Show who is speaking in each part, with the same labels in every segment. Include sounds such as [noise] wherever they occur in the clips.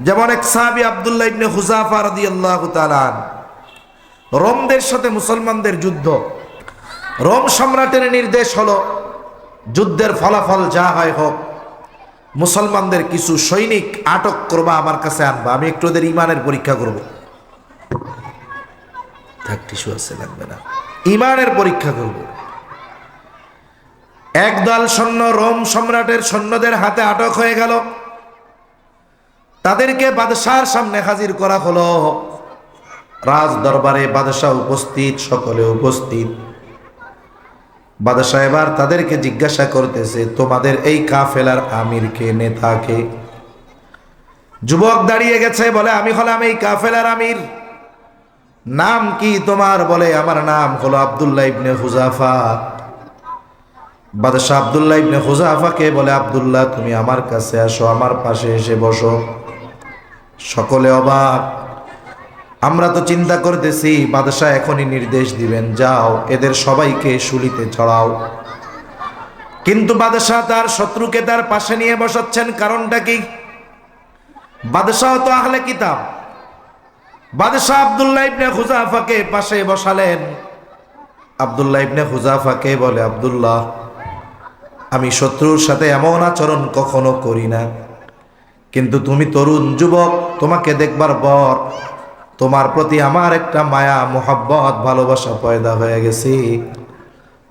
Speaker 1: যেমন এক সাহাবি আবদুল্লাহ ইবনে হুজাফা তাআলা আন। রোমদের সাথে মুসলমানদের যুদ্ধ। রোম সম্রাটের নির্দেশ হলো, যুদ্ধের ফলাফল যা হয় হোক, মুসলমানদের কিছু সৈনিক আটক করবা, আমার কাছে আনবা, আমি একটু ওদের ইমানের পরীক্ষা করব। থাক আছে, লাগবে না। ইমানের পরীক্ষা করব। একদল সৈন্য রোম সম্রাটের সৈন্যদের হাতে আটক হয়ে গেল। তাদেরকে বাদশার সামনে হাজির করা হলো। রাজ দরবারে বাদশাহ উপস্থিত, সকলে উপস্থিত। বাদশাহ এবার তাদেরকে জিজ্ঞাসা করতেছে, তোমাদের এই কাফেলার আমিরকে নেতাকে যুবক দাঁড়িয়ে গেছে, বলে, আমি হলাম এই কাফেলার আমির। নাম কি তোমার? বলে, আমার নাম হলো আবদুল্লাহ ইবনে হুজাফা। বাদশাহ আবদুল্লাহ ইবনে হুজাফাকে বলে, আবদুল্লাহ, তুমি আমার কাছে আসো, আমার পাশে এসে বসো। সকলে অবাক। আমরা তো চিন্তা করতেছি, বাদশাহ এখনই নির্দেশ দিবেন, যাও, এদের সবাইকে শুলিতে চড়াও। কিন্তু বাদশাহ তার শত্রুকে তার পাশে নিয়ে বসাচ্ছেন কারণটা কি? বাদশাহ তো আহলে কিতাব। বাদশাহ আবদুল্লাহ ইবনে হুজাফাকে পাশে বসালেন। আবদুল্লাহ ইবনে হুজাফাকে বলে, আবদুল্লাহ, আমি শত্রুর সাথে এমন আচরণ কখনো করি না। কিন্তু তুমি তরুণ যুবক, তোমাকে দেখবার পর তোমার প্রতি আমার একটা মায়া, মোহাব্বত, ভালোবাসা পয়দা হয়ে গেছে।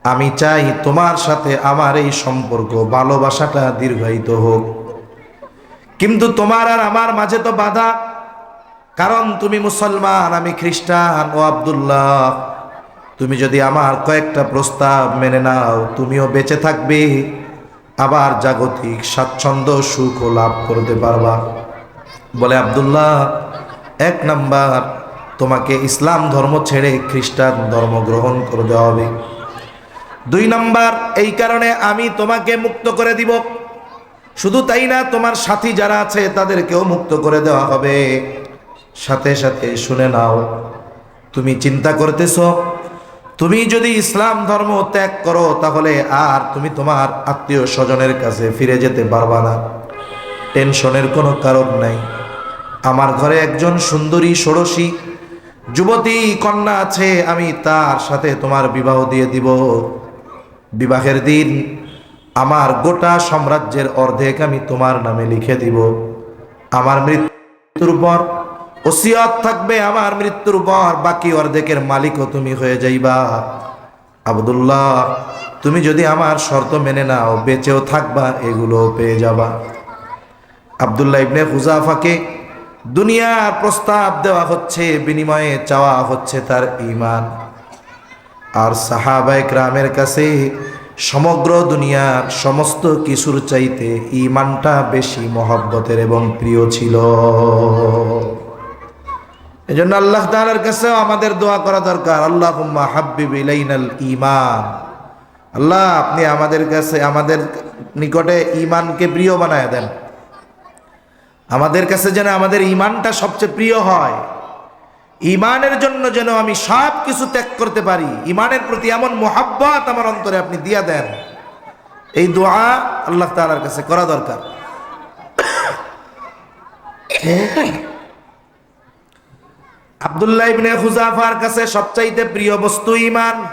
Speaker 1: আমি চাই তোমার সাথে আমার এই সম্পর্ক, ভালোবাসাটা দীর্ঘায়িত হোক। কিন্তু তোমার আর আমার মাঝে তো বাধা। কারণ তুমি মুসলমান, আমি খ্রিস্টান, ও আবদুল্লাহ। তুমি যদি আমার কয়েকটা প্রস্তাব মেনে নাও, তুমিও বেঁচে থাকবে। আবার জাগতিক স্বাচ্ছন্দ্য সুখ লাভ করতে পারবা। বলে আবদুল্লাহ, এক নাম্বার, তোমাকে ইসলাম ধর্ম ছেড়ে খ্রিস্টান ধর্ম গ্রহণ করতে হবে। দুই নাম্বার, এই কারণে আমি তোমাকে মুক্ত করে দিব। শুধু তাই না, তোমার সাথী যারা আছে, তাদেরকেও মুক্ত করে দেওয়া হবে। সাথে সাথে শুনে নাও, তুমি চিন্তা করতেছ তুমি যদি ইসলাম ধর্ম ত্যাগ করো, তাহলে আর তুমি তোমার আত্মীয় স্বজনের কাছে ফিরে যেতে পারবা না। টেনশনের কোনো কারণ নাই। আমার ঘরে একজন সুন্দরী ষোড়শী যুবতী কন্যা আছে, আমি তার সাথে তোমার বিবাহ দিয়ে দিব। বিবাহের দিন আমার গোটা সাম্রাজ্যের অর্ধেক আমি তোমার নামে লিখে দিব। আমার মৃত্যুর পর ওসিয়ত থাকবে আমার মৃত্যুর পর, বাকি অর্ধেকের মালিকও তুমি হয়ে যাইবা। আবদুল্লাহ, তুমি যদি আমার শর্ত মেনে নাও, বেঁচেও থাকবা এগুলো পেয়ে যাবা। আবদুল্লাহ ইবনে হুজাফাকে দুনিয়ার প্রস্তাব দেওয়া হচ্ছে, বিনিময়ে চাওয়া হচ্ছে তার ইমান আর সাহাবায়ক রামের কাছে সমগ্র দুনিয়ার সমস্ত কিছুর চাইতে ইমানটা বেশি মহব্বতের এবং প্রিয় ছিল। এই জন্য আল্লাহ তালার কাছে আমাদের দোয়া করা দরকার আল্লাহ হাব্বিব ইলাইনাল ইমান আল্লাহ আপনি আমাদের কাছে আমাদের নিকটে ইমানকে প্রিয় বানায় দেন আমাদের কাছে যেন আমাদের ইমানটা সবচেয়ে প্রিয় হয় ইমানের জন্য যেন আমি সব কিছু ত্যাগ করতে পারি ইমানের প্রতি এমন মোহাব্বত আমার অন্তরে আপনি দিয়া দেন এই দোয়া আল্লাহ তালার কাছে করা দরকার আবদুল্লাহ ইবনে হুজাফার কাছে সবচাইতে প্রিয় বস্তু ইমান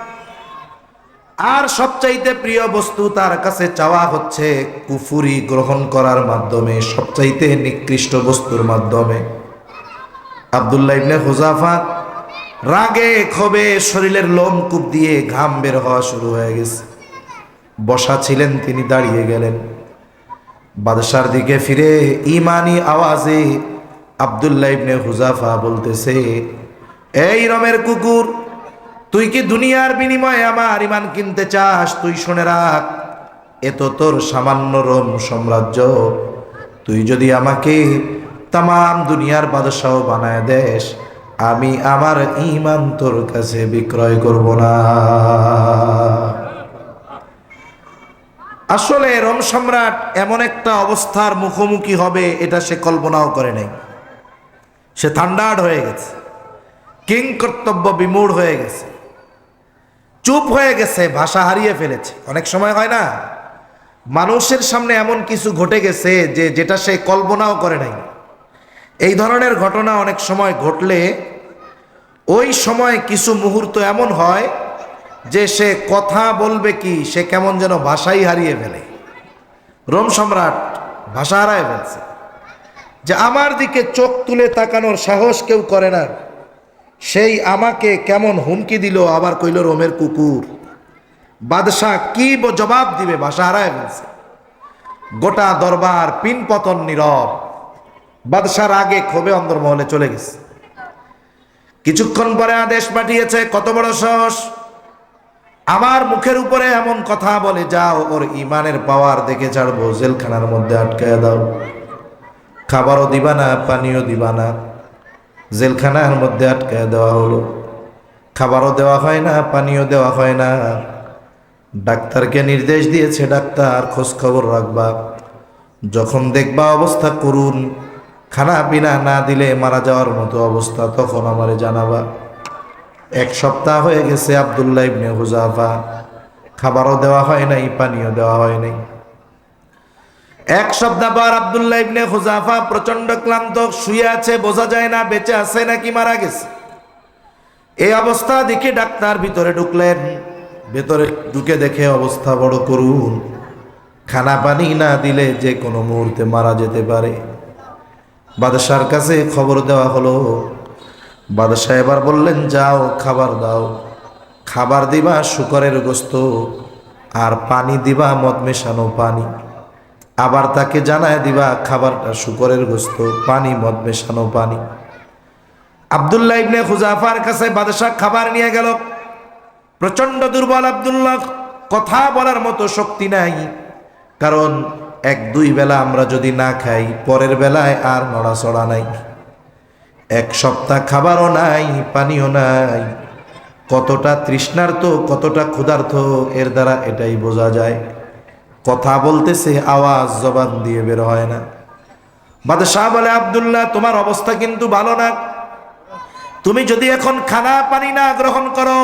Speaker 1: আর সবচাইতে প্রিয় বস্তু তার কাছে চাওয়া হচ্ছে কুফুরি গ্রহণ করার মাধ্যমে, সবচাইতে নিকৃষ্ট বস্তুর মাধ্যমে। আবদুল্লাহ ইবনে হুজাফা রাগে, ক্ষোভে, শরীরের লোম কূপ দিয়ে ঘাম বের হওয়া শুরু হয়ে গেছে। বসা ছিলেন, তিনি দাঁড়িয়ে গেলেন। বাদশার দিকে ফিরে ইমানি আওয়াজে আবদুল্লাহ ইবনে হুজাফা বলতেছে, এই রমের কুকুর, তুই কি দুনিয়ার বিনিময়ে আমার ইমান কিনতে চাস? তুই শুনে রাখ, এ তো তোর সামান্য রোম সাম্রাজ্য। তুই যদি আমাকে তাম দুনিয়ার বাদশাহ বানায় দেশ আমি আমার ইমান তোর কাছে বিক্রয় করব না। আসলে রোম সম্রাট এমন একটা অবস্থার মুখোমুখি হবে, এটা সে কল্পনাও করে নাই। সে থান্ডার্ড হয়ে গেছে। কিং কর্তব্য বিমূঢ় হয়ে গেছে। চুপ হয়ে গেছে, ভাষা হারিয়ে ফেলেছে। অনেক সময় হয় না, মানুষের সামনে এমন কিছু ঘটে গেছে যে যেটা সে কল্পনাও করে নাই। এই ধরনের ঘটনা অনেক সময় ঘটলে ওই সময় কিছু মুহূর্ত এমন হয় যে সে কথা বলবে কি, সে কেমন যেন ভাষাই হারিয়ে ফেলে। রোম সম্রাট ভাষা হারায় ফেলছে। যে আমার দিকে চোখ তুলে তাকানোর সাহস কেউ করে না। সেই আমাকে কেমন হুমকি দিল, আবার কইল, রোমের কুকুর, বাদশাহ কি জবাব দিবে, ভাষা হারায় ফেলছে। গোটা দরবার পিন পতন নীরব। বাদশার আগে ক্ষোভে অন্দরমহলে চলে গেছে। কিছুক্ষণ পরে আদেশ পাঠিয়েছে, কত বড় সাহস, আমার মুখের উপরে এমন কথা বলে যাও, ওর ইমানের পাওয়ার দেখে ছাড়বো জেলখানার মধ্যে আটকায় দাও। খাবারও দিবা না পানিও দিবা না। জেলখানার মধ্যে আটকায় দেওয়া হলো। খাবারও দেওয়া হয় না পানিও দেওয়া হয় না। ডাক্তারকে নির্দেশ দিয়েছে, ডাক্তার খোঁজ খবর রাখবা। যখন দেখবা অবস্থা করুন। খানা পিনা না দিলে মারা যাওয়ার মতো অবস্থা, তখন আমারে জানাবা। এক সপ্তাহ হয়ে গেছে আবদুল্লাহ ইবনে হুজাফা। খাবারও দেওয়া হয় নাই পানিও দেওয়া হয় নাই। এক সপ্তাহ পর আবদুল্লাহ ইবনে হুজাফা প্রচণ্ড ক্লান্ত, শুয়ে আছে, বোঝা যায় না, বেঁচে আছে নাকি মারা গেছে। এই অবস্থা দেখে ডাক্তার ভিতরে ঢুকলেন। ভেতরে ঢুকে দেখে অবস্থা বড় করুন খানা পানি না দিলে যে কোনো মুহূর্তে মারা যেতে পারে। বাদশার কাছে খবর দেওয়া হলো, বাদশাহ এবার বললেন, যাও, খাবার দাও। খাবার দিবা, শুকরের গোস্ত। আর পানি দিবা, মদ মেশানো পানি। আবার তাকে জানায় দিবা, খাবারটা শুকরের গোস্ত, পানি, মদ মেশানো পানি। আবদুল্লাহ ইবনে খুজাফার কাছে বাদশাহ খাবার নিয়ে গেল। প্রচণ্ড দুর্বল আবদুল্লাহ, কথা বলার মতো শক্তি নাই। কারণ এক দুই বেলা আমরা যদি না খাই, পরের বেলায় আর নড়াচড়া নাই। এক সপ্তাহ খাবারও নাই, পানিও নাই। কতটা তৃষ্ণার্থ কতটা ক্ষুধার্ত, এর দ্বারা এটাই বোঝা যায়। কথা বলতেছে, আওয়াজ, জবান দিয়ে বের হয় না। বাদশাহ বলে, আবদুল্লাহ, তোমার অবস্থা কিন্তু ভালো না। তুমি যদি এখন খানা পানি না গ্রহণ করো,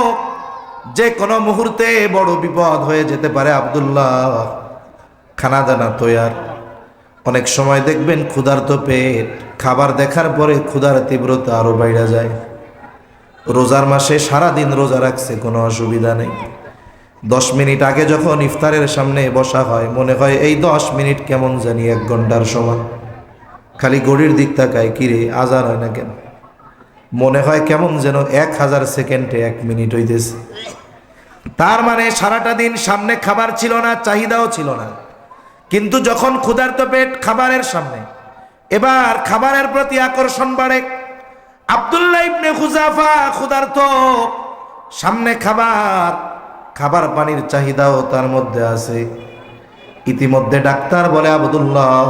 Speaker 1: যে কোনো মুহূর্তে বড় বিপদ হয়ে যেতে পারে, আবদুল্লাহ। খানা দানা তৈয়ার অনেক সময় দেখবেন ক্ষুধার্ত পেট, খাবার দেখার পরে ক্ষুধার তীব্রতা আরও বাইরে যায়। রোজার মাসে সারা দিন রোজা রাখছে, কোনো অসুবিধা নেই। দশ মিনিট আগে যখন ইফতারের সামনে বসা হয়, মনে হয় এই দশ মিনিট কেমন জানি এক ঘণ্টার সময় খালি গড়ির দিক তাকায় কিরে আজার হয় না কেন? মনে হয় কেমন যেন এক হাজার সেকেন্ডে এক মিনিট হইতেছে। তার মানে সারাটা দিন সামনে খাবার ছিল না, চাহিদাও ছিল না। কিন্তু যখন ক্ষুধার্ত পেট খাবারের সামনে, এবার খাবারের প্রতি আকর্ষণ বাড়ে। আবদুল্লাহ ইবনে খুজাফা ক্ষুধার্ত সামনে খাবার খাবার পানির চাহিদাও তার মধ্যে আছে। ইতিমধ্যে ডাক্তার বলে, আবদুল্লাহ,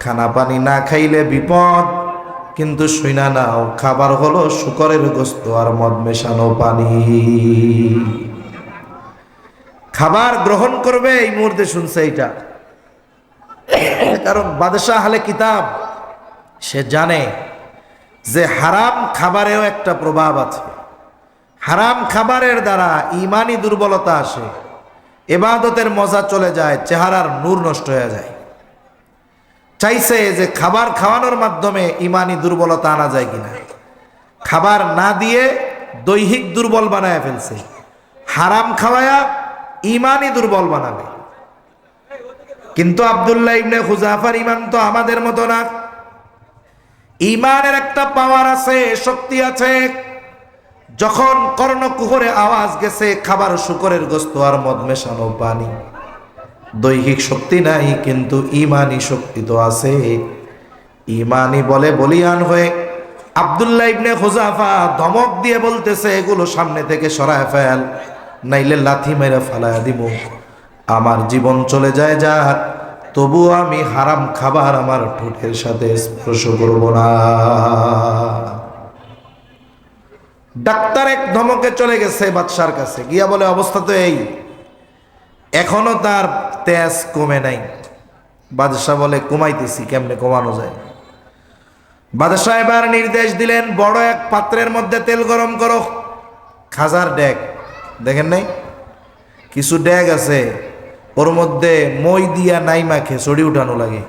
Speaker 1: খানা পানি না খাইলে বিপদ। কিন্তু শুইনা নাও, খাবার হলো শুকরের গোস্ত আর মদ মেশানো পানি। খাবার গ্রহণ করবে, এই মুহূর্তে শুনছে এইটা। কারণ বাদশাহ হালে কিতাব, সে জানে যে হারাম খাবারেও একটা প্রভাব আছে। হারাম খাবারের দ্বারা ইমানি দুর্বলতা আসে, এবাদতের মজা চলে যায়, চেহারার নূর নষ্ট হয়ে যায়। চাইছে যে খাবার খাওয়ানোর মাধ্যমে ইমানি দুর্বলতা আনা যায় কিনা। খাবার না দিয়ে দৈহিক দুর্বল বানায় ফেলছে। হারাম খাওয়ায়া ইমানই দুর্বল বানাবে। কিন্তু আবদুল্লাহ ইবনে খুজাফার ইমান তো আমাদের মতো না। ইমানের একটা পাওয়ার আছে, শক্তি আছে। যখন কর্ণকুহরে আওয়াজ গেছে, খাবার শুকরের গোস্ত আর মদ মেশানো পানি। দৈহিক শক্তি নাই, কিন্তু ইমানি শক্তি তো আছে। ইমানি বলে বলিয়ান হয়ে আবদুল্লাহ ইবনে খুজাফা ধমক দিয়ে বলতেছে, এগুলো সামনে থেকে সরায় ফেল, নাইলে লাথি মেরে ফেলায় দিব। আমার জীবন চলে যায় যাক তবু আমি হারাম খাবার আমার ঠোঁটের সাথে স্পর্শ করব না। ডাক্তার এক ধমকে চলে গেছে বাদশার কাছে। গিয়া বলে, অবস্থা তো এই। এখনও তার তেজ কমে নাই। বাদশাহ বলে, কমাইতেছি, কেমনে কমানো যায়? বাদশাহ এবার নির্দেশ দিলেন, বড় এক পাত্রের মধ্যে তেল গরম করো। খাজার ড্যাগ দেখেন নাই? কিছু ড্যাগ আছে, ওর মধ্যে মই দিয়া নাই মাখে চড়ি উঠানো লাগে।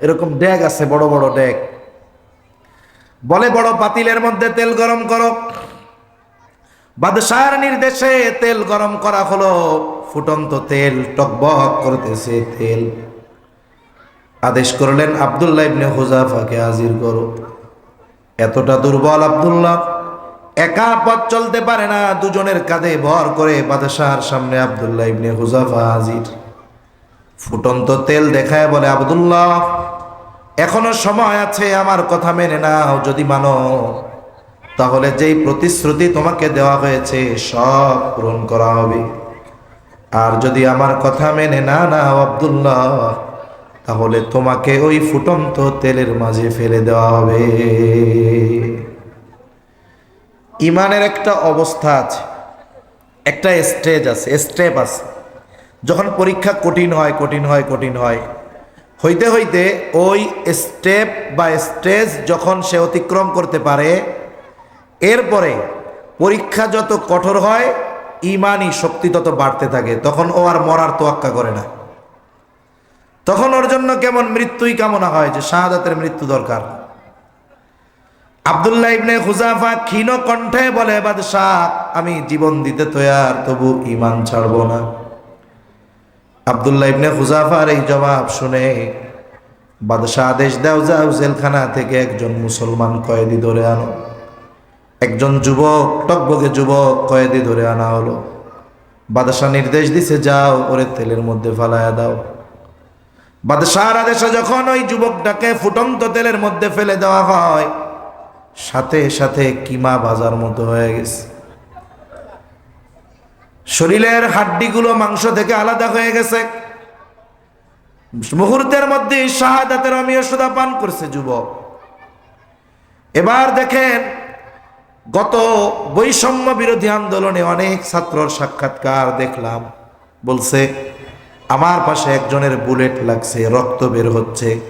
Speaker 1: এরকম ড্যাগ আছে, বড় বড় ড্যাগ বলে, বড় পাতিলের মধ্যে তেল গরম করো। বাদশার নির্দেশে তেল গরম করা হলো। ফুটন্ত তেল, টকবক করতেছে তেল। আদেশ করলেন আবদুল্লাহ ইবনে হুজাফাকে হাজির করো। এতটা দুর্বল আবদুল্লাহ। একা পথ চলতে পারে না, দুজনের কাঁধে ভর করে বাদশাহর সামনে আবদুল্লাহ ইবনে হুজাফা হাজির। ফুটন্ত তেল দেখায় বলে, আবদুল্লাহ এখনও সময় আছে, আমার কথা মেনে নাও যদি মানো। তাহলে যেই প্রতিশ্রুতি তোমাকে দেওয়া হয়েছে, সব পূরণ করা হবে। আর যদি আমার কথা মেনে না নাও আবদুল্লাহ, তাহলে তোমাকে ওই ফুটন্ত তেলের মাঝে ফেলে দেওয়া হবে। ইমানের একটা অবস্থা আছে, একটা স্টেজ আছে, স্টেপ আছে। যখন পরীক্ষা কঠিন হয় কঠিন হয় কঠিন হয় হইতে হইতে ওই স্টেপ বা স্টেজ যখন সে অতিক্রম করতে পারে, এরপরে পরীক্ষা যত কঠোর হয়, ইমানই শক্তি তত বাড়তে থাকে, তখন ও আর মরার তোয়াক্কা করে না। তখন ওর জন্য কেমন মৃত্যুই কামনা হয় যে শাহাদাতের মৃত্যু দরকার। আবদুল্লাহ ইবনে হুজাফা ক্ষীণ কণ্ঠে বলে, বাদশাহ, আমি জীবন দিতে তৈয়ার, তবু ইমান ছাড়ব না। আবদুল্লাহ ইবনে খুজাফার এই জবাব শুনে বাদশাহ আদেশ দাও, যাও জেলখানা থেকে একজন মুসলমান কয়েদি ধরে আনো। একজন যুবক, টকবগে যুবক কয়েদি ধরে আনা হলো। বাদশাহ নির্দেশ দিছে, যাও, ওরে তেলের মধ্যে ফালায়া দাও। বাদশাহর আদেশে যখন ওই যুবকটাকে ফুটন্ত তেলের মধ্যে ফেলে দেওয়া হয়, সাথে সাথে কিমা বাজার মতো হয়ে গেছে। শরীরের হাড্ডিগুলো মাংস থেকে আলাদা হয়ে গেছে। মুহূর্তের মধ্যে শাহাদাতের অমীয় সুদা পান করছে যুবক। এবার দেখেন, গত বৈষম্য বিরোধী আন্দোলনে অনেক ছাত্রর সাক্ষাৎকার দেখলাম। বলছে, আমার পাশে একজনের বুলেট লাগছে, রক্ত বের হচ্ছে।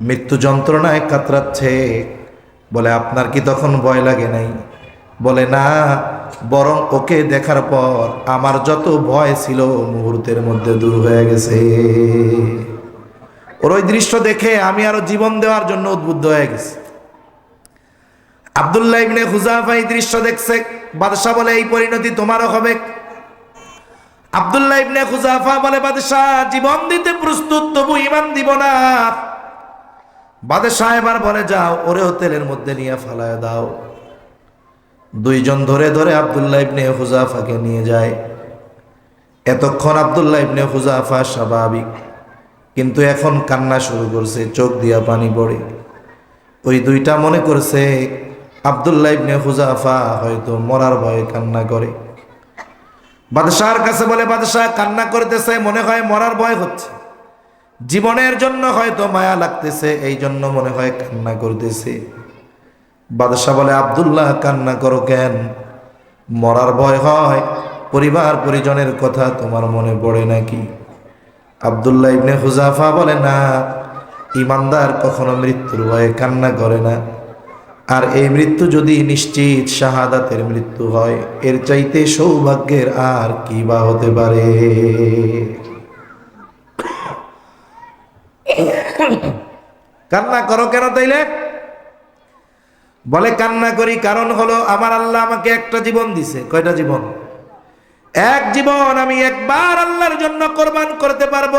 Speaker 1: মৃত্যু যন্ত্রণায় কাতরাচ্ছে। বলে, আপনার কি তখন ভয় লাগে নাই? বলে, না, বরং ওকে দেখার পর আমার যত ভয় ছিল মুহূর্তের মধ্যে দূর হয়ে গেছে। ওর ওই দৃশ্য দেখে আমি আরও জীবন দেওয়ার জন্য উদ্বুদ্ধ হয়ে গেছি। আবদুল্লাহ ইবনে হুজাফা এই দৃশ্য দেখছে, বাদশাহ বলে, এই পরিণতি তোমারও হবে। আবদুল্লাহ ইবনে খুজাফা বলে, বাদশাহ, জীবন দিতে প্রস্তুত, তবু ইমান দিব না। বাদশাহ এবার বলে, যাও, ওরেও তেলের মধ্যে নিয়ে ফালায় দাও। দুইজন ধরে ধরে আবদুল্লাহ ইবনে হুজাফাকে নিয়ে যায়। এতক্ষণ আবদুল্লাহ ইবনে হুজাফা স্বাভাবিক, কিন্তু এখন কান্না শুরু করছে, চোখ দিয়া পানি পড়ে। ওই দুইটা মনে করছে, আবদুল্লাহ ইবনে হুজাফা হয়তো মরার ভয়ে কান্না করে। বাদশাহর কাছে বলে, বাদশাহ, কান্না করতেছে, মনে হয় মরার ভয় হচ্ছে। জীবনের জন্য হয়তো মায়া লাগতেছে এই জন্য মনে হয় কান্না করতেছে। বাদশাহ বলে, আবদুল্লাহ, কান্না করো কেন? মরার ভয় হয়। পরিবার, পরিজনের কথা তোমার মনে পড়ে নাকি? আবদুল্লাহ ইবনে হুজাফা বলে, না, ইমানদার কখনো মৃত্যুর ভয়ে কান্না করে না। আর এই মৃত্যু যদি নিশ্চিত শাহাদাতের মৃত্যু হয়, এর চাইতে সৌভাগ্যের আর কি বা হতে পারে? [coughs] কান্না করো কেন তাইলে? বলে কান্না করি কারণ হলো আমার আল্লাহ আমাকে একটা জীবন দিছে। কয়টা জীবন? এক জীবন আমি একবার আল্লাহর জন্য কোরবান করতে পারব।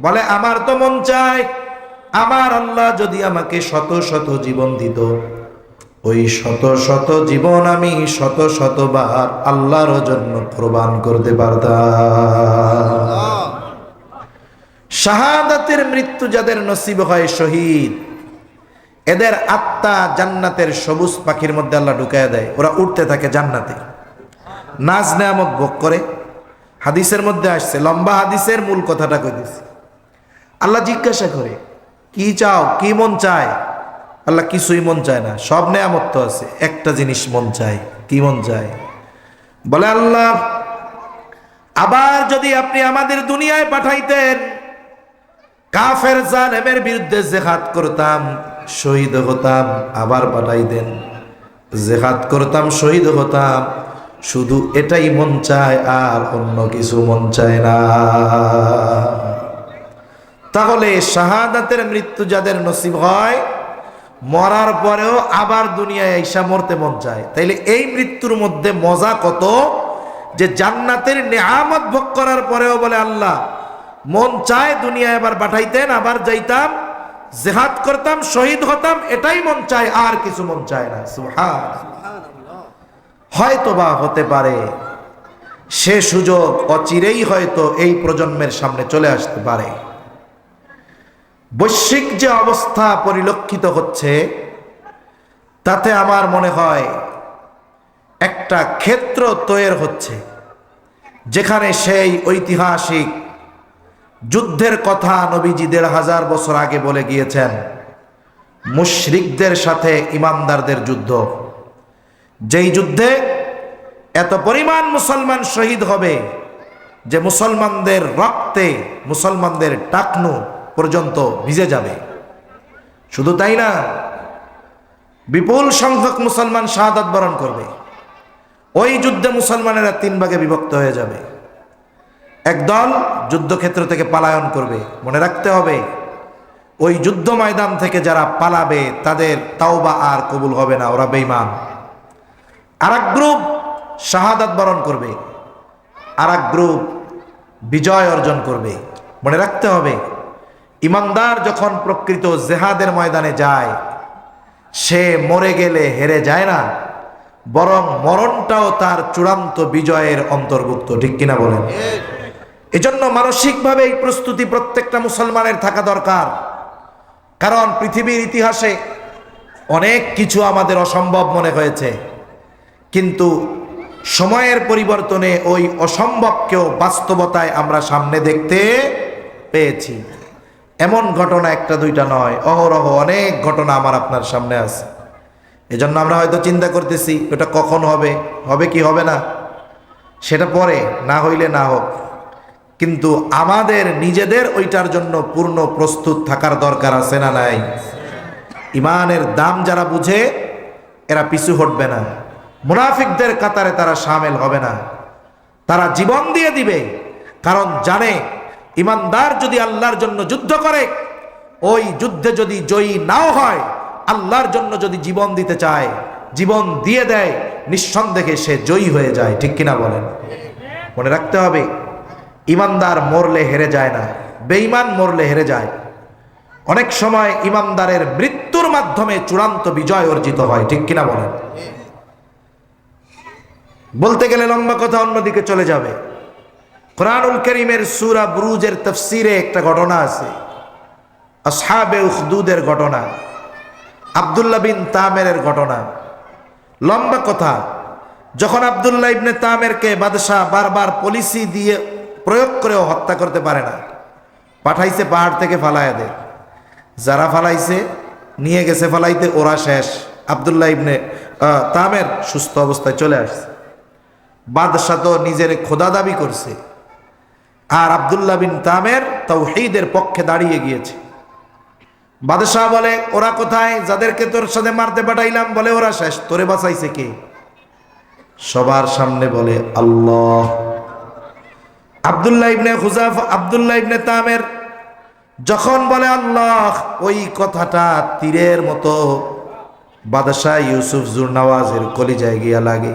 Speaker 1: বলে আমার তো মন চায় আমার আল্লাহ যদি আমাকে শত শত জীবন দিত। ওই শত শত জীবন আমি শত শতবার আল্লাহর জন্য কোরবান করতে পারতাম। শাহাদাতের মৃত্যু যাদের নসিব হয় শহীদ এদের আত্মা জান্নাতের সবুজ পাখির মধ্যে আল্লাহ ঢুকায় দেয়। ওরা উঠতে থাকে জান্নাতে। নাজ নেয়ামত ভোগ করে। হাদিসের মধ্যে আসছে, লম্বা হাদিসের মূল কথাটা কই দিছে? আল্লাহ জিজ্ঞাসা করে, কি চাও? কি মন চায়? আল্লাহ কিছুই মন চায় না। সব নেয়ামত তো আছে। একটা জিনিস মন চায়। কি মন চায়? বলে, আল্লাহ, আবার যদি আপনি আমাদের দুনিয়ায় পাঠাইতেন, কাফের জালেমের বিরুদ্ধে জেহাদ করতাম শহীদ হতাম, আবার পাঠাইতেন জেহাদ করতাম, শহীদ হতাম, শুধু এটাই মন চায়, আর অন্য কিছু মন চায় না। তাহলে শাহাদাতের মৃত্যু যাদের নসিব হয়, মরার পরেও আবার দুনিয়ায় আইসা মরতে মন চায়। তাইলে এই মৃত্যুর মধ্যে মজা কত? যে জান্নাতের নেয়ামত ভোগ করার পরেও বলে আল্লাহ, মন চায় দুনিয়ায় আবার পাঠাইতেন, আবার যাইতাম জেহাদ করতাম, শহীদ হতাম, এটাই মন চায়, আর কিছু মন চায় না। সুবহান হয়তো বা হতে পারে, সে সুযোগ অচিরেই হয়তো এই প্রজন্মের সামনে চলে আসতে পারে। বৈশ্বিক যে অবস্থা পরিলক্ষিত হচ্ছে, তাতে আমার মনে হয় একটা ক্ষেত্র তৈরি হচ্ছে, যেখানে সেই ঐতিহাসিক যুদ্ধের কথা নবীজি দেড় হাজার বছর আগে বলে গিয়েছেন, মুশরিকদের সাথে ইমানদারদের যুদ্ধ। যেই যুদ্ধে এত পরিমাণ মুসলমান শহীদ হবে, যে মুসলমানদের রক্তে মুসলমানদের টাকনু পর্যন্ত ভিজে যাবে। শুধু তাই না, বিপুল সংখ্যক মুসলমান শাহাদাত বরণ করবে। ওই যুদ্ধে মুসলমানেরা তিন ভাগে বিভক্ত হয়ে যাবে। একদল যুদ্ধক্ষেত্র থেকে পালায়ন করবে, মনে রাখতে হবে, ওই যুদ্ধ ময়দান থেকে যারা পালাবে, তাদের তাওবা আর কবুল হবে না, ওরা বেইমান আর গ্রুপ শাহাদাত বরণ করবে আর গ্রুপ বিজয় অর্জন করবে, মনে রাখতে হবে, ইমানদার যখন প্রকৃত জেহাদের ময়দানে যায়, সে মরে গেলে হেরে যায় না, বরং মরণটাও তার চূড়ান্ত বিজয়ের অন্তর্ভুক্ত, ঠিক কিনা বলেন? এজন্য মানসিকভাবে এই প্রস্তুতি প্রত্যেকটা মুসলমানের থাকা দরকার। কারণ পৃথিবীর ইতিহাসে অনেক কিছু আমাদের অসম্ভব মনে হয়েছে। কিন্তু সময়ের পরিবর্তনে ওই অসম্ভবকেও বাস্তবতায় আমরা সামনে দেখতে পেয়েছি। এমন ঘটনা একটা দুইটা নয়, অহরহ অনেক ঘটনা আমার আপনার সামনে আছে। এজন্য আমরা হয়তো চিন্তা করতেছি, ওটা কখন হবে হবে কি হবে না? সেটা পরে, না হইলে না হোক। কিন্তু আমাদের নিজেদের ওইটার জন্য পূর্ণ প্রস্তুত থাকার দরকার আছে না নাই? ইমানের দাম যারা বুঝে, এরা পিছু হটবে না। মুনাফিকদের কাতারে তারা সামিল হবে না। তারা জীবন দিয়ে দিবে, কারণ জানে, ইমানদার যদি আল্লাহর জন্য যুদ্ধ করে, ওই যুদ্ধে যদি জয়ী নাও হয়, আল্লাহর জন্য যদি জীবন দিতে চায়, জীবন দিয়ে দেয়, নিঃসন্দেহে সে জয়ী হয়ে যায়। ঠিক কিনা বলেন? মনে রাখতে হবে ইমানদার মরলে হেরে যায় না, বেঈমান মরলে হেরে যায়। অনেক সময় ইমানদারের মৃত্যুর মাধ্যমে চূড়ান্ত বিজয় অর্জিত হয়, ঠিক কিনা বলেন? বলতে গেলে লম্বা কথা, অন্যদিকে চলে যাবে। কোরআনুল করিমের সুরা বুরুজের তফসিরে একটা ঘটনা আছে। আসহাবে উখদুদের ঘটনা, আবদুল্লাহ বিন তামেরের ঘটনা। লম্বা কথা, যখন আবদুল্লাহ ইবনে তামেরকে বাদশাহ বারবার পলিসি দিয়ে প্রয়োগ করেও হত্যা করতে পারে না। পাঠাইছে পাহাড় থেকে ফালাইয়া দে। যারা ফালাইছে, নিয়ে গেছে ফালাইতে, ওরা শেষ। আবদুল্লাহ ইবনে তামের সুস্থ অবস্থায় চলে আসছে। বাদশাহ তো নিজের খোদা দাবি করছে। আর আবদুল্লাহ বিন তামের তৌহিদের পক্ষে দাঁড়িয়ে গিয়েছে। বাদশাহ বলে, ওরা কোথায়? যাদেরকে তোর সাথে মারতে পাঠাইলাম, বলে ওরা শেষ। তোরে বাঁচাইছে কে? সবার সামনে বলে, আল্লাহ। আবদুল্লাহ ইবনে হুজাফ, আবদুল্লাহ ইবনে তামের, যখন বলে আল্লাহ, ওই কথাটা তীরের মতো বাদশাহ ইউসুফ জুরনাওয়াজের কলিজায় গিয়া লাগে।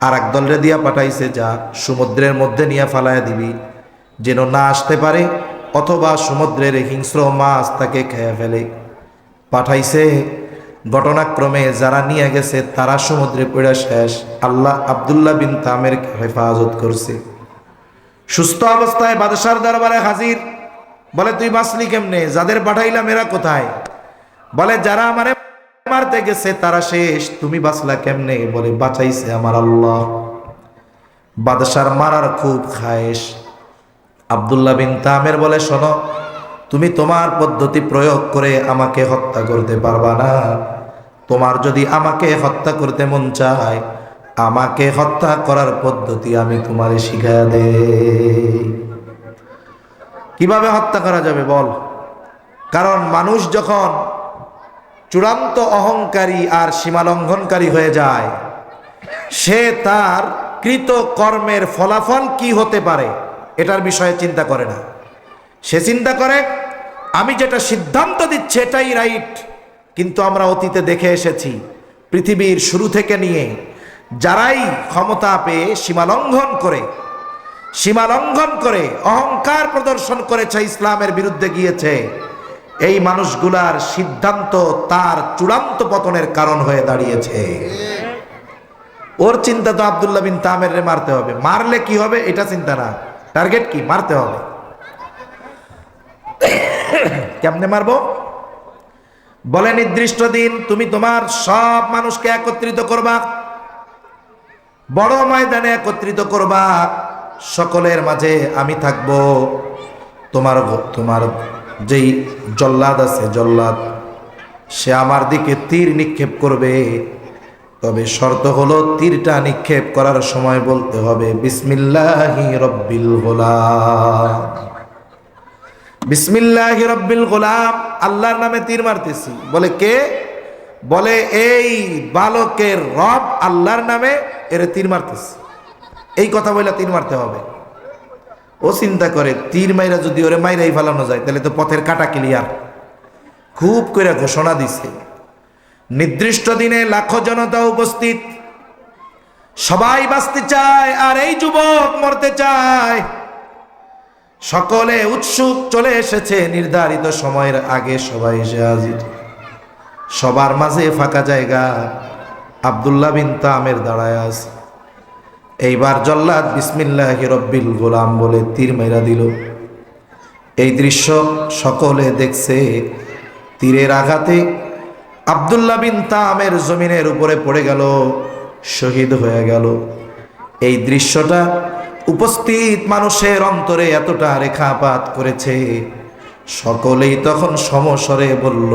Speaker 1: আর এক দলরে দিয়া পাঠাইছে, যা সমুদ্রের মধ্যে নিয়ে ফালাইয়া দিবি। যেন না আসতে পারে, অথবা সমুদ্রের হিংস্র মাছ তাকে খেয়ে ফেলে। পাঠাইছে, ঘটনাক্রমে যারা নিয়ে গেছে, তারা সমুদ্রে পড়ে শেষ। আল্লাহ আবদুল্লাহ বিন তামের হেফাজত করছে। সুস্থ অবস্থায় বাদশার দরবারে হাজির। বলে, তুই বাঁচলি কেমনে? যাদের পাঠাইলাম এরা কোথায়? বলে, যারা আমারে মারতে গেছে, তারা শেষ। তুমি বাঁচলা কেমনে? বলে, বাঁচাইছে আমার আল্লাহ। বাদশার মারার খুব খায়েশ। আবদুল্লাহ বিন তামের বলে, শোনো, তুমি তোমার পদ্ধতি প্রয়োগ করে আমাকে হত্যা করতে পারবা না। তোমার যদি আমাকে হত্যা করতে মন চায় আমাকে হত্যা করার পদ্ধতি আমি তোমারে শিখা দে কীভাবে হত্যা করা যাবে বল? কারণ মানুষ যখন চূড়ান্ত অহংকারী আর সীমালঙ্ঘনকারী হয়ে যায়, সে তার কৃত কর্মের ফলাফল কি হতে পারে এটার বিষয়ে চিন্তা করে না। সে চিন্তা করে, আমি যেটা সিদ্ধান্ত দিচ্ছি এটাই রাইট কিন্তু আমরা অতীতে দেখে এসেছি, পৃথিবীর শুরু থেকে নিয়ে যারাই ক্ষমতা পেয়ে সীমালঙ্ঘন করে সীমালঙ্ঘন করে, অহংকার প্রদর্শন করেছে ইসলামের বিরুদ্ধে গিয়েছে, এই মানুষগুলার সিদ্ধান্ত তার চূড়ান্ত পতনের কারণ হয়ে দাঁড়িয়েছে। ওর চিন্তা তো আবদুল্লাহ বিন তামের রে মারতে হবে। মারলে কি হবে এটা চিন্তা না। টার্গেট কি? মারতে হবে। কেমনে মারবো? বলে, নির্দিষ্ট দিন তুমি তোমার সব মানুষকে একত্রিত করবা। বড় ময়দানে একত্রিত করবা। সকলের মাঝে আমি থাকব। তোমার তোমার যেই জল্লাদ আছে, জল্লাদ, সে আমার দিকে তীর নিক্ষেপ করবে। তবে শর্ত হলো তীরটা নিক্ষেপ করার সময় বলতে হবে, বিসমিল্লাহি রব্বিল গোলাম। বিসমিল্লাহি রব্বিল গোলাম, আল্লাহর নামে তীর মারতেছি। বলে কে? বলে, এই বালকের রব আল্লাহর নামে এর তীর মারতেছি। এই কথা বলে তীর মারতে হবে। ও চিন্তা করে, তীর মাইরা যদি ওরে মাইরাই ফেলানো যায়, তাহলে তো পথের কাটা ক্লিয়ার খুব করে ঘোষণা দিছে। নির্দিষ্ট দিনে লাখো জনতা উপস্থিত। সবাই বাঁচতে চায় আর এই যুবক মরতে চায়। সকলে উৎসুক চলে এসেছে, নির্ধারিত সময়ের আগে সবাই এসে হাজির। সবার মাঝে ফাঁকা জায়গা। আবদুল্লাহ বিন তামের দাঁড়ায় আছে। এইবার জল্লাদ বিসমিল্লাহ রব্বিল গোলাম বলে তীর মেরা দিল। এই দৃশ্য সকলে দেখছে। তীরের আঘাতে আবদুল্লাহ বিন তামের জমিনের উপরে পড়ে গেল, শহীদ হয়ে গেল। এই দৃশ্যটা উপস্থিত মানুষের অন্তরে এতটা রেখাপাত করেছে। সকলেই তখন সমস্বরে বলল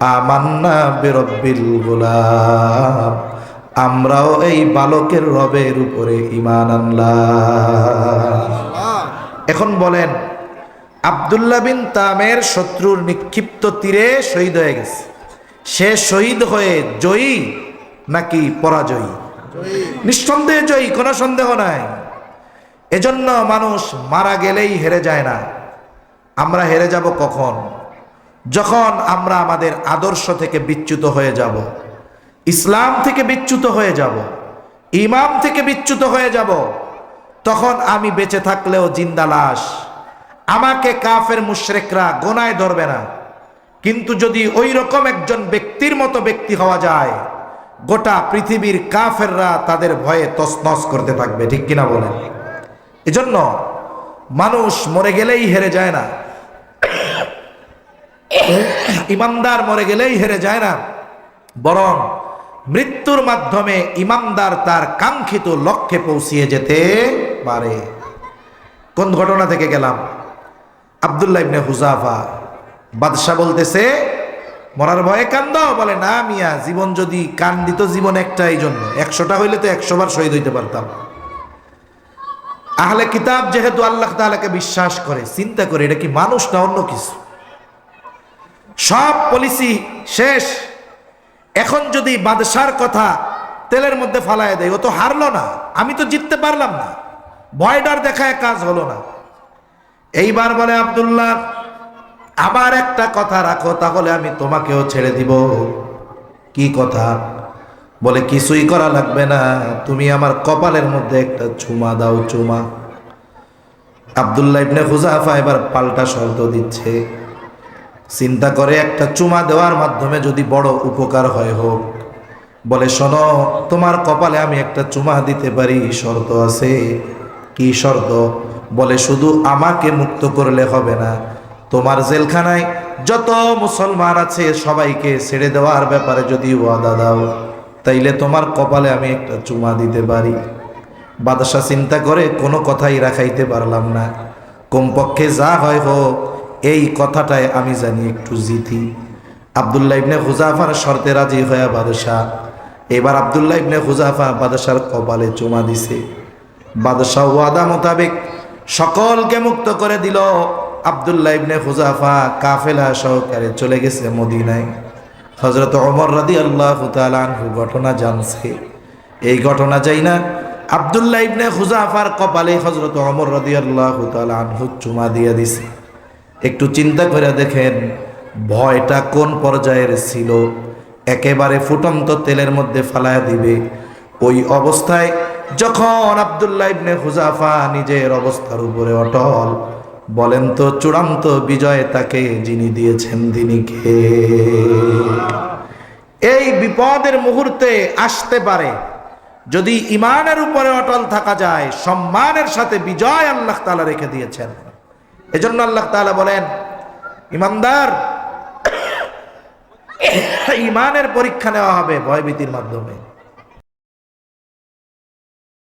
Speaker 1: আমান্না বেরব্বিল গোলাম। আমরাও এই বালকের রবের উপরে ইমান আনলাম। এখন বলেন, আবদুল্লাহ বিন তামের শত্রুর নিক্ষিপ্ত তীরে শহীদ হয়ে গেছে। সে শহীদ হয়ে জয়ী নাকি পরাজয়ী? নিঃসন্দেহে জয়ী, কোনো সন্দেহ নাই। এজন্য মানুষ মারা গেলেই হেরে যায় না। আমরা হেরে যাব কখন? যখন আমরা আমাদের আদর্শ থেকে বিচ্যুত হয়ে যাব, ইসলাম থেকে বিচ্যুত হয়ে যাব, ইমাম থেকে বিচ্যুত হয়ে যাব, তখন আমি বেঁচে থাকলেও জিন্দা লাশ। আমাকে কাফের মুশরেকরা গোনায় ধরবে না। কিন্তু যদি ওই রকম একজন ব্যক্তির মতো ব্যক্তি হওয়া যায়, গোটা পৃথিবীর কাফেররা তাদের ভয়ে তসনস করতে থাকবে, ঠিক কিনা বলেন? এজন্য মানুষ মরে গেলেই হেরে যায় না। ইমানদার মরে গেলেই হেরে যায় না। বরং মৃত্যুর মাধ্যমে ইমানদার তার কাঙ্ক্ষিত লক্ষ্যে পৌঁছিয়ে যেতে পারে। কোন ঘটনা থেকে গেলাম? আবদুল্লাহ ইবনে হুজাফা বাদশাহ বলতেছে, মরার ভয়ে কান্দ? বলে, না মিয়া, জীবন যদি কান দিত জীবন একটা এই জন্য। একশোটা হইলে তো একশো বার শহীদ হইতে পারতাম। আহলে কিতাব যেহেতু আল্লাহ তাআলাকে বিশ্বাস করে, চিন্তা করে এটা কি মানুষ না অন্য কিছু? সব পলিসি শেষ। এখন যদি বাদশার কথা তেলের মধ্যে ফালায় দেয়, ও তো হারলো না। আমি তো জিততে পারলাম না। ভয় ডর দেখায় কাজ হলো না। এইবার বলে আব্দুল্লাহ, আবার একটা কথা রাখো, তাহলে আমি তোমাকেও ছেড়ে দিব। কি কথা? বলে, কিছুই করা লাগবে না। তুমি আমার কপালের মধ্যে একটা চুমা দাও, চুমা। আবদুল্লাহ ইবনে হুজাফা এবার পাল্টা শর্ত দিচ্ছে। চিন্তা করে একটা চুমা দেওয়ার মাধ্যমে যদি বড় উপকার হয় হোক। বলে, শোনো, তোমার কপালে আমি একটা চুমা দিতে পারি, শর্ত আছে। কি শর্ত? বলে, শুধু আমাকে মুক্ত করলে হবে না। তোমার জেলখানায় যত মুসলমান আছে, সবাইকে ছেড়ে দেওয়ার ব্যাপারে যদি ওয়াদা দাও, তাইলে তোমার কপালে আমি একটা চুমা দিতে পারি। বাদশা চিন্তা করে কোনো কথাই রাখাইতে পারলাম না। কমপক্ষে যা হয় হোক এই কথাটায় আমি জানি একটু জিতি আবদুল্লাহ ইবনে হুজাফার শর্তে রাজি হয়ে বাদশাহ। এবার আবদুল্লাহ ইবনে হুজাফা বাদশার কপালে চুমা দিছে। বাদশাহ ওয়াদা মোতাবেক সকলকে মুক্ত করে দিল। আবদুল্লাহ ইবনে হুজাফা কাফেলা সহকারে চলে গেছে মদিনায়। হজরত অমর রাদি আল্লাহ ঘটনা জানছে। এই ঘটনা যাই না, আবদুল্লাহ ইবনে হুজাফার কপালে হজরত অমর রাদি আল্লাহ আনহু চুমা দিয়ে দিছে। একটু চিন্তা করে দেখেন, ভয়টা কোন পর্যায়ের ছিল? একেবারে ফুটন্ত তেলের মধ্যে ফালায়া দিবে। ওই অবস্থায় যখন আবদুল্লাহ ইবনে হুজাফা নিজের অবস্থার উপরে অটল, বলেন তো, চূড়ান্ত বিজয় তাকে যিনি দিয়েছেন তিনি কে? এই বিপদের মুহূর্তে আসতে পারে। যদি ইমানের উপরে অটল থাকা যায়, সম্মানের সাথে বিজয় আল্লাহ তালা রেখে দিয়েছেন। এজন্য আল্লাহ তালা বলেন ইমানদার [coughs] ইমানের পরীক্ষা নেওয়া হবে ভয়ভীতির মাধ্যমে।